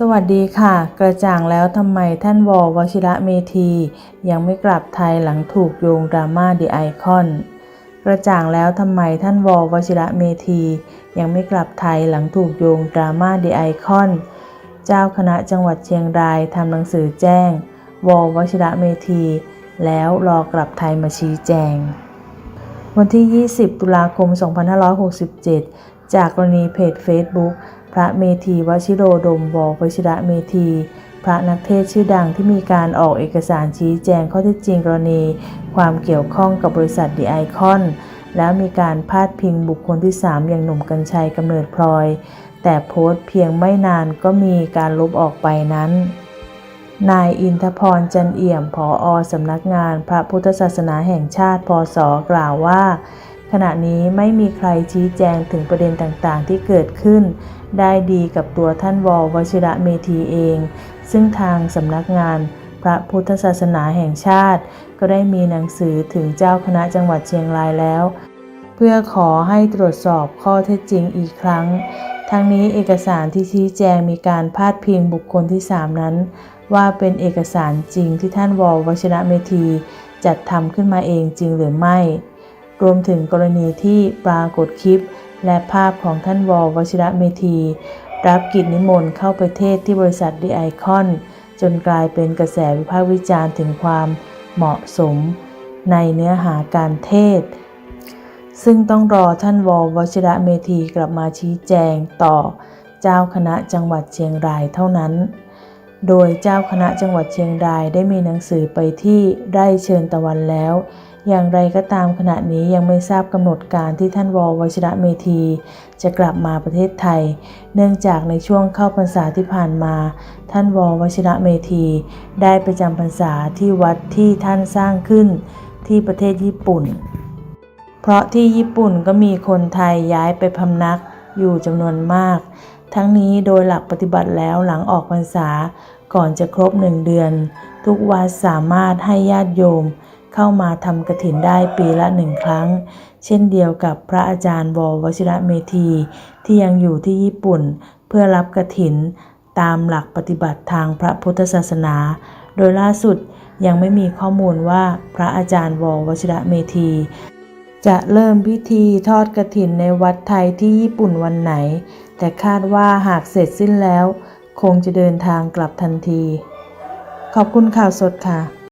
สวัสดีค่ะ กระจ่างแล้วทำไมท่านวอวชิระเมธี ยังไม่กลับไทยหลังถูกโยงดราม่าดีไอคอนกระจ่างแล้วทำไมท่านวอวชิระเมธี ยังไม่กลับไทยหลังถูกโยงดราม่าดีไอคอนเจ้าคณะจังหวัดเชียงรายทำหนังสือแจ้ง วอวชิระเมธี แล้วรอกลับไทยมาชี้แจงวันที่ 20 ตุลาคม 2567 จากกรณีเพจ Facebook พระเมธีวชิโรดมววชิระเมธีพระนักเทศชื่อดังที่มีการออกเอกสารชี้แจงข้อเท็จจริงกรณี ความเกี่ยวข้องกับบริษัทดีไอคอนแล้วมีการพาดพิงบุคคลที่ 3 อย่างหนุ่มกัญชัยกำเนิดพลอย แต่โพสต์เพียงไม่นานก็มีการลบออกไปนั้น นายอินทพรจันเอี่ยมผออสำนักงานพระพุทธศาสนาแห่งชาติพศกล่าวว่า ณะนี้ไม่มีใครชี้แจงถึงประเด็นต่างๆ ที่เกิดขึ้น ได้ดีกับตัวท่านววชิระเมธีเอง ซึ่งทางสำนักงานพระพุทธศาสนาแห่งชาติ ก็ได้มีหนังสือถึงเจ้าคณะจังหวัดเชียงรายแล้ว เพื่อขอให้ตรวจสอบข้อเท็จจริงอีกครั้ง ทั้งนี้เอกสารที่ชี้แจงมีการพาดพิงบุคคลที่ 3 นั้น ว่าเป็นเอกสารจริงที่ท่านวอวชิระเมธีจัดทำขึ้นมาเองจริงหรือไม่ รวมถึงกรณีที่ปรากฏคลิป และภาพของท่านวอวชิระเมธี รับกิจนิมนต์เข้าไปเทศที่บริษัทดีไอคอน จนกลายเป็นกระแสวิพากษ์วิจารณ์ถึงความเหมาะสม ในเนื้อหาการเทศ ซึ่งต้องรอท่านวอวชิระเมธีกลับมาชี้แจงต่อเจ้าคณะจังหวัดเชียงรายเท่านั้นโดยเจ้าคณะจังหวัดเชียงรายได้มีหนังสือไปที่ไร่เชิญตะวันแล้ว อย่างไรก็ตามขณะนี้ยังไม่ทราบกำหนดการที่ท่านววชิระเมธี จะกลับมาประเทศไทย เนื่องจากในช่วงเข้าพรรษาที่ผ่านมา ท่านววชิระเมธี ได้ไปจำพรรษาที่วัดที่ท่านสร้างขึ้นที่ประเทศญี่ปุ่น เพราะที่ญี่ปุ่นก็มีคนไทยย้ายไปพำนักอยู่จำนวนมาก ทั้งนี้โดยหลักปฏิบัติแล้วหลังออกพรรษาก่อนจะครบหนึ่งเดือน ทุกวัดสามารถให้ญาติโยม เข้ามาทำกระถินได้ปีละหนึ่งครั้ง เช่นเดียวกับพระอาจารย์ววชิระเมธี ที่ยังอยู่ที่ญี่ปุ่น เพื่อรับกระถินตามหลักปฏิบัติทางพระพุทธศาสนา โดยล่าสุดยังไม่มีข้อมูลว่าพระอาจารย์ววชิระเมธี จะเริ่มพิธีทอดกระถินในวัดไทยที่ญี่ปุ่นวันไหน แต่คาดว่าหากเสร็จสิ้นแล้ว คงจะเดินทางกลับทันที ขอบคุณข่าวสดค่ะ